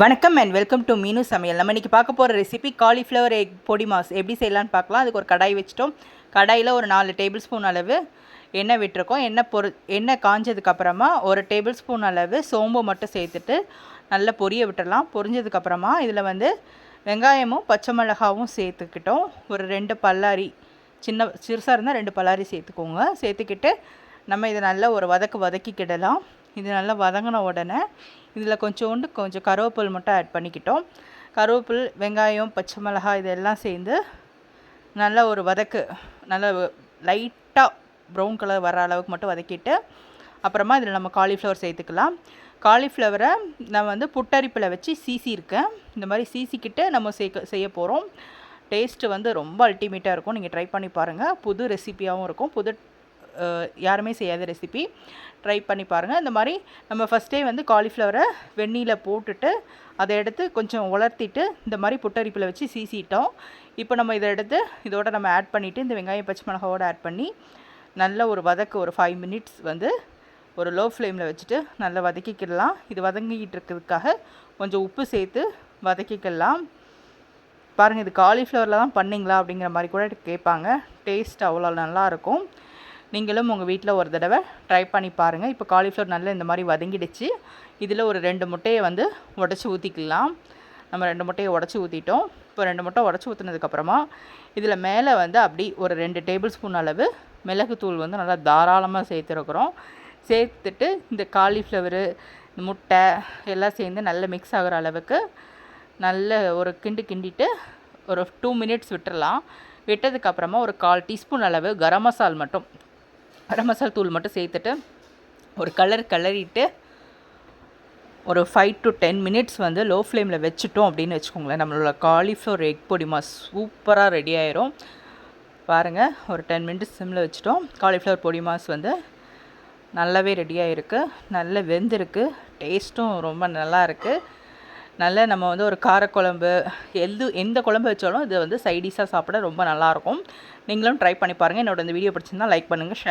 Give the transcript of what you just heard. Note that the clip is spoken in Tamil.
வணக்கம் அண்ட் வெல்கம் டு மீனு சமையல். நம்ம இன்றைக்கி பார்க்க போகிற ரெசிபி காலிஃப்ளவர் எக் பொடி மாஸ். எப்படி செய்யலான்னு பார்க்கலாம். அதுக்கு ஒரு கடாய் வச்சிட்டோம். கடாயில் ஒரு நாலு டேபிள் ஸ்பூன் அளவு எண்ணெய் விட்டுருக்கோம். எண்ணெய் பொரு எண்ணெய் காஞ்சதுக்கப்புறமா ஒரு டேபிள் ஸ்பூன் அளவு சோம்பு மட்டும் சேர்த்துட்டு நல்லா பொரிய விட்டுடலாம். பொரிஞ்சதுக்கப்புறமா இதில் வந்து வெங்காயமும் பச்சை மிளகாவும் சேர்த்துக்கிட்டோம். ஒரு ரெண்டு பல்லாரி சின்ன சிறுசாக இருந்தால் ரெண்டு பல்லாரி சேர்த்துக்கோங்க. சேர்த்துக்கிட்டு நம்ம இதை நல்லா ஒரு வதக்கு வதக்கிக்கிடலாம் இது நல்லா வதங்கின உடனே இதில் கொஞ்சோண்டு கொஞ்சம் கருவேப்பில் மட்டும் ஆட் பண்ணிக்கிட்டோம். கருவேப்பில் வெங்காயம் பச்சை மிளகாய் இதெல்லாம் சேர்ந்து நல்ல ஒரு வதக்கு நல்ல லைட்டாக ப்ரௌன் கலர் வர அளவுக்கு மட்டும் வதக்கிட்டு அப்புறமா இதில் நம்ம காலிஃப்ளவர் சேர்த்துக்கலாம். காலிஃப்ளவரை நான் வந்து புட்டரிப்பில் வச்சு சீசி இருக்கேன் இந்த மாதிரி சீசிக்கிட்டு நம்ம சேர்க்க செய்ய போகிறோம். டேஸ்ட்டு வந்து ரொம்ப அல்டிமேட்டாக இருக்கும். நீங்கள் ட்ரை பண்ணி பாருங்கள் புது ரெசிப்பியாகவும் இருக்கும். புது யாருமே செய்யாத ரெசிபி ட்ரை பண்ணி பாருங்கள் இந்த மாதிரி நம்ம ஃபஸ்ட்டே வந்து காலிஃப்ளவரை வெந்நீரில் போட்டுட்டு அதை எடுத்து கொஞ்சம் உலர்த்திட்டு இந்த மாதிரி புட்டரிப்பில் வச்சு சீசிட்டோம். இப்போ நம்ம இதை எடுத்து இதோட நம்ம ஆட் பண்ணிவிட்டு இந்த வெங்காயம் பச்சை மிளகாவோட ஆட் பண்ணி நல்ல ஒரு வதக்கு ஒரு ஃபைவ் மினிட்ஸ் வந்து ஒரு லோ ஃப்ளேமில் வச்சுட்டு நல்லா வதக்கிக்கிடலாம். இது வதங்கிக்கிட்டு இருக்கிறதுக்காக கொஞ்சம் உப்பு சேர்த்து வதக்கிக்கலாம் பாருங்கள் இது காலிஃப்ளவரில் தான் பண்ணீங்களா அப்படிங்கிற மாதிரி கூட கேட்பாங்க. டேஸ்ட் அவ்வளோ நல்லாயிருக்கும் நீங்களும் உங்கள் வீட்டில் ஒரு தடவை ட்ரை பண்ணி பாருங்கள் இப்போ காலிஃப்ளவர் நல்லா இந்த மாதிரி வதங்கிடுச்சு. இதில் ஒரு ரெண்டு முட்டையை வந்து உடச்சி ஊற்றிக்கலாம் நம்ம ரெண்டு முட்டையை உடச்சி ஊற்றிட்டோம் இப்போ ரெண்டு முட்டை உடச்சி ஊற்றினதுக்கப்புறமா இதில் மேலே வந்து அப்படி ஒரு ரெண்டு டேபிள் ஸ்பூன் அளவு மிளகுத்தூள் வந்து நல்லா தாராளமாக சேர்த்துருக்குறோம். சேர்த்துட்டு இந்த காலிஃப்ளவரு முட்டை எல்லாம் சேர்ந்து நல்லா மிக்ஸ் ஆகிற அளவுக்கு நல்ல ஒரு கிண்டு கிண்டிட்டு ஒரு டூ மினிட்ஸ் விட்டுறலாம். விட்டதுக்கப்புறமா ஒரு கால் டீஸ்பூன் அளவு கரம் மசால் மட்டும் கரம் மசால் தூள் மட்டும் சேர்த்துட்டு ஒரு கலர் கலரிட்டு ஒரு ஃபைவ் டு டென் மினிட்ஸ் வந்து லோ ஃப்ளேமில் வச்சுட்டோம் அப்படின்னு வச்சுக்கோங்களேன். நம்மளோட காலிஃப்ளவர் எக் பொடி மாஸ் சூப்பராக ரெடி ஆயிரும். பாருங்கள் ஒரு டென் மினிட்ஸ் சிம்மில் வச்சுட்டோம். காலிஃப்ளவர் பொடி மாஸ் வந்து நல்லாவே ரெடியாக இருக்குது நல்ல வெந்திருக்கு. டேஸ்ட்டும் ரொம்ப நல்லா இருக்குது நல்ல நம்ம வந்து ஒரு காரக்குழம்பு எது எந்த குழம்பு வச்சாலும் இது வந்து சைடிஷாக சாப்பிட ரொம்ப நல்லாயிருக்கும் நீங்களும் ட்ரை பண்ணி பாருங்கள் என்னோட இந்த வீடியோ பிடிச்சிருந்தால் லைக் பண்ணுங்கள் ஷேர்